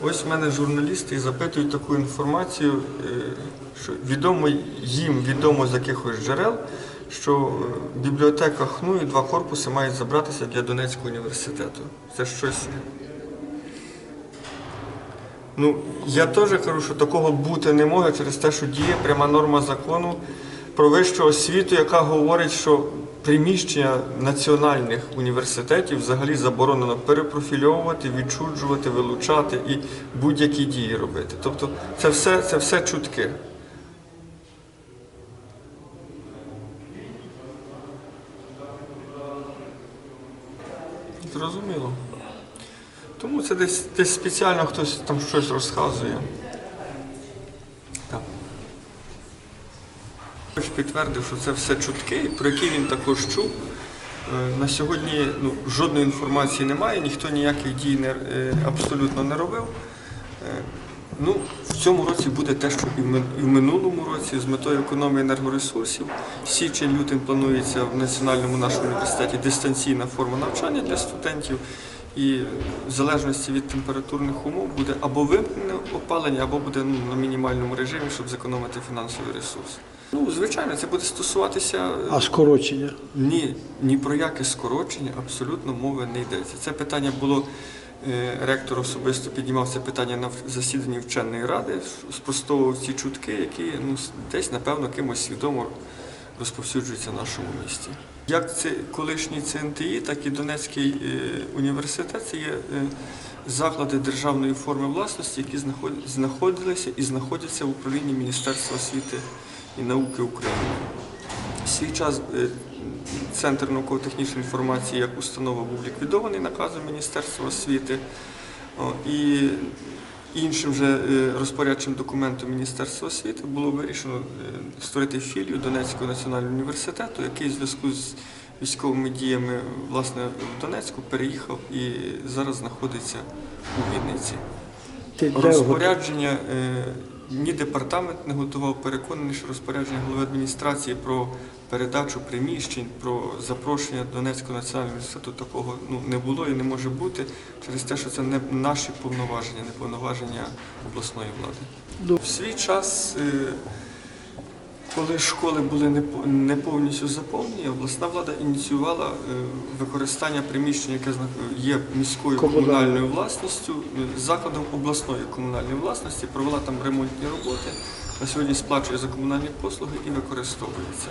Ось в мене журналісти і запитують таку інформацію, е, що відомо їм відомо з якихось джерел, що е, бібліотека ХНУ і два корпуси мають забратися для Донецького університету. Це щось. Ну, я теж кажу, що такого бути не може через те, що діє пряма норма закону про вищу освіту, яка говорить, що приміщення національних університетів взагалі заборонено перепрофільовувати, відчуджувати, вилучати і будь-які дії робити. Тобто це все, це все чутки. Зрозуміло. Тому це десь, десь спеціально хтось там щось розказує. Так. Хоч підтвердив, що це все чутки, про які він також чув. Е, На сьогодні ну, жодної інформації немає, ніхто ніяких дій не, е, абсолютно не робив. Е, Ну, в цьому році буде те, що і в минулому році з метою економії енергоресурсів. Січень лютим планується в національному нашому університеті дистанційна форма навчання для студентів. І в залежності від температурних умов буде або вимкнене опалення, або буде ну, на мінімальному режимі, щоб зекономити фінансовий ресурс. Ну, звичайно, це буде стосуватися е, А скорочення? ні, ні про яке скорочення абсолютно мови не йдеться. Це питання було. е, Ректор особисто піднімав це питання на засіданні вченої ради, спростовував ці чутки, які ну, десь, напевно, кимось свідомо розповсюджуються в нашому місті. Як це колишній ЦНТІ, так і Донецький е, університет це є е, заклади державної форми власності, які знаходилися і знаходяться в управлінні Міністерства освіти і науки України. Свій час е, Центр науково-технічної інформації як установа був ліквідований наказом Міністерства освіти. І іншим же е, розпорядчим документом Міністерства освіти було вирішено е, створити філію Донецького національного університету, який в зв'язку з військовими діями власне в Донецьку переїхав і зараз знаходиться у Вінниці. Розпорядження е, ні департамент не готував, переконаний, що розпорядження голови адміністрації про передачу приміщень, про запрошення Донецького національного університету такого ну, не було і не може бути через те, що це не наші повноваження, не повноваження обласної влади. В свій час, е, коли школи були не по- не повністю заповнені, обласна влада ініціювала е, використання приміщення, яке є міською комунальною власністю, е, закладом обласної комунальної власності, провела там ремонтні роботи. На сьогодні сплачує за комунальні послуги і використовується.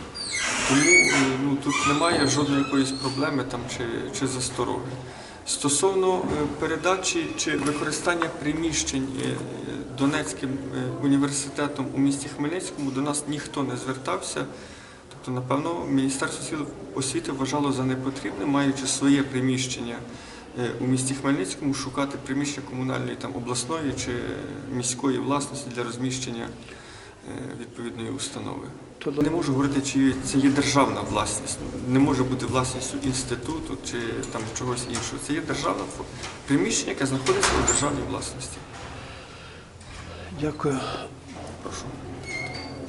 Тому е, ну, тут немає жодної якоїсь проблеми там, чи, чи застороги. Стосовно е, передачі чи використання приміщень е, Донецьким е, університетом у місті Хмельницькому до нас ніхто не звертався. Тобто, напевно, Міністерство освіти- вважало за непотрібне, маючи своє приміщення у місті Хмельницькому, шукати приміщення комунальної там, обласної чи міської власності для розміщення відповідної установи. Не можу говорити, чи це є державна власність. Не може бути власністю інституту чи там чогось іншого. Це є державне приміщення, яке знаходиться у державній власності. Дякую. Прошу.